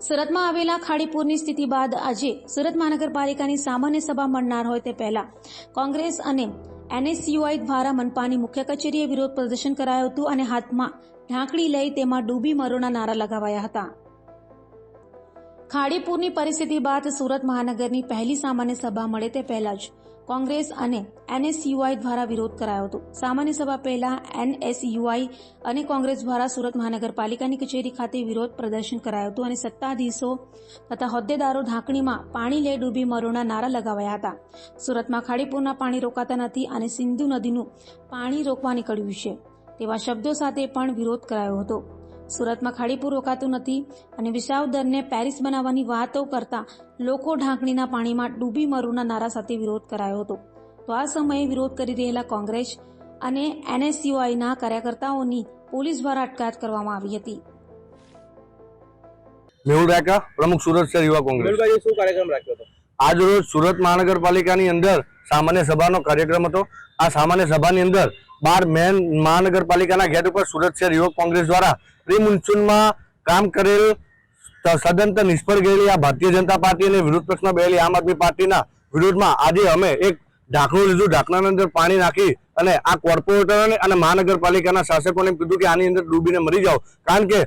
સુરતમાં આવેલા ખાડીપુરની સ્થિતિ બાદ આજે સુરત મહાનગરપાલિકાની સામાન્ય સભા મળનાર હોય તે પહેલા કોંગ્રેસ અને એનએસયુઆઈ દ્વારા મનપાની મુખ્ય કચેરીએ વિરોધ પ્રદર્શન કરાયું હતું અને હાથમાં ઢાંકડી લઈ તેમાં ડૂબી મરોના નારા લગાવાયા હતા. ખાડીપુરની પરિસ્થિતિ બાદ સુરત મહાનગરની પહેલી સામાન્ય સભા મળે તે પહેલા જ કોંગ્રેસ અને એનએસયુઆઈ દ્વારા વિરોધ કરાયો હતો. સામાન્ય સભા પહેલા એનએસયુઆઈ અને કોંગ્રેસ દ્વારા સુરત મહાનગરપાલિકાની કચેરી ખાતે વિરોધ પ્રદર્શન કરાયું હતું અને સત્તાધીશો તથા હોદ્દેદારો ઢાંકણીમાં પાણી લે ડૂબી મરોના નારા લગાવાયા હતા. સુરતમાં ખાડીપુરના પાણી રોકાતા નથી અને સિંધુ નદીનું પાણી રોકવા નીકળ્યું છે તેવા શબ્દો સાથે પણ વિરોધ કરાયો હતો. સુરતમાં ખાડીપુર રોકાતું નથી અને વિસાવદરને પેરિસ બનાવવાની વાતો કરતા લોકો ઢાંકણીના પાણીમાં ડૂબી મરુના નારા સાથે વિરોધ કરાયો હતો. તો આ સમયે વિરોધ કરી રહેલા કોંગ્રેસ અને એનએસયુઆઈના કાર્યકર્તાઓની પોલીસ દ્વારા અટકાયત કરવામાં આવી હતી. મેહુલ રાકા પ્રમુખ સુરત શહેર યુવા કોંગ્રેસ. શું કાર્યક્રમ રાખ્યો હતો? આજ રોજ સુરત મહાનગરપાલિકાની અંદર સામાન્ય સભાનો કાર્યક્રમ હતો. આ સામાન્ય સભાની અંદર બાર મેન મહાનગરપાલિકાના ગેટ ઉપર સુરત શહેર યુવક કોંગ્રેસ દ્વારા પ્રી મુન્સૂનમાં કામ કરેલ સદંત નિષ્ફળ ગયેલી આ ભારતીય જનતા પાર્ટી અને વિરોધ પક્ષમાં બેલી આમ આદમી પાર્ટીના વિરોધમાં આજે અમે એક ઢાંકણું લીધું. ઢાંકણાની અંદર પાણી નાખી અને આ કોર્પોરેટરોને અને મહાનગરપાલિકાના શાસકોને કીધું કે આની અંદર ડૂબીને મરી જાઓ. કારણ કે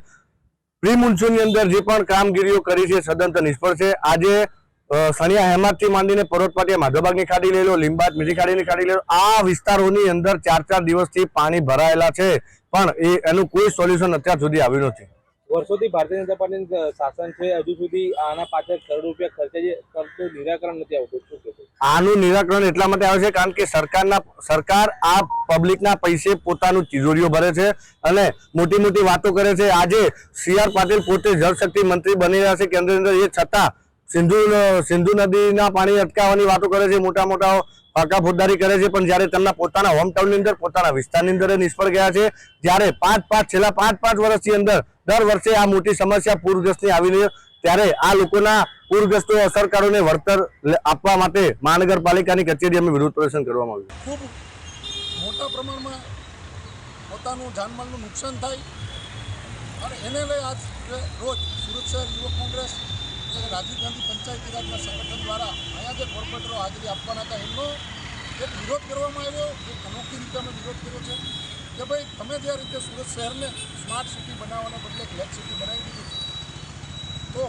પ્રી મુન્સૂનની અંદર જે પણ કામગીરીઓ કરી છે સદંતર નિષ્ફળ છે. આજે સણિયા હેમાદથી માંડીને પરોટપાટીયા પાટિયા માધવબાગની ખાડી લઈ લો લીંબાદ મીઠી ખાડીની ખાડી લઈ લો. આ વિસ્તારોની અંદર ચાર ચાર દિવસથી પાણી ભરાયેલા છે પણ એ એનું કોઈ સોલ્યુશન અત્યાર સુધી આવ્યું નથી. વર્ષોથી ભારતીય જનતા પાર્ટીનું શાસન છે હજુ સુધી આના પાછળ કરોડ રૂપિયા ખર્ચે કરતું નિરાકરણ નથી આવતું. શું આનું નિરાકરણ એટલા માટે આવે છે કારણ કે સરકારના સરકાર આ પબ્લિકના પૈસે પોતાનું તિજોરીઓ ભરે છે અને મોટી મોટી વાતો કરે છે. આજે સી આર પાટીલ પોતે જળશક્તિ મંત્રી બની રહ્યા છે. કેન્દ્રની અંદર એ છતાં સિંધુ સિંધુ નદીના પાણી અટકાવવાની વાતો કરે છે, મોટા મોટા પાકા ફોજદારી કરે છે, પણ જ્યારે તેમના પોતાના હોમ ટાઉનની અંદર, પોતાના વિસ્તારની અંદર નિષ્ફળ ગયા છે, જ્યારે પાંચ પાંચ, છેલ્લા પાંચ પાંચ વર્ષની અંદર, દર વર્ષે આ મોટી સમસ્યા પૂરગ્રસ્તની આવી રહી છે ત્યારે આ લોકોના પૂરગ્રસ્તો અસરકારોને વળતર આપવા માટે મહાનગરપાલિકાની કચેરી અમે વિરોધ પ્રદર્શન કરવામાં આવ્યું. ખૂબ મોટા પ્રમાણમાં પોતાનું જાનમાલનું નુકસાન થાય, અને એને લઈ આજ રોજ સુરત શહેર યુવક કોંગ્રેસ અને રાજીવ ગાંધી પંચાયતી રાજના સંગઠન દ્વારા અહીંયા જે કોર્પોરેટરો હાજરી આપવાના હતા, એમનો એક વિરોધ કરવામાં આવ્યો, એક અનોખી રીતે અમે વિરોધ કર્યો છે કે ભાઈ, તમે જે રીતે સુરત શહેરને સ્માર્ટ સિટી બનાવવાને બદલે બ્લેક સિટી બનાવી દીધી તો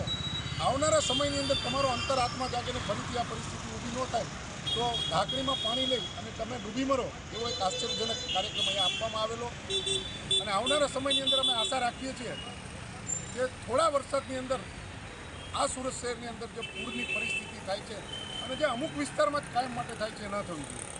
આવનારા સમયની અંદર તમારો અંતરાત્મા જાગીને ફરીથી આ પરિસ્થિતિ ઊભી ન થાય, તો ઢાંકણીમાં પાણી લઈ અને તમે ડૂબી મરો, એવો એક આશ્ચર્યજનક કાર્યક્રમ અહીંયા આપવામાં આવેલો. અને આવનારા સમયની અંદર અમે આશા રાખીએ છીએ કે થોડા વરસાદની અંદર આ સુરત શહેરની અંદર જે પૂરની પરિસ્થિતિ થાય છે અને જે અમુક વિસ્તારમાં જ કાયમ માટે થાય છે ન થવી જોઈએ.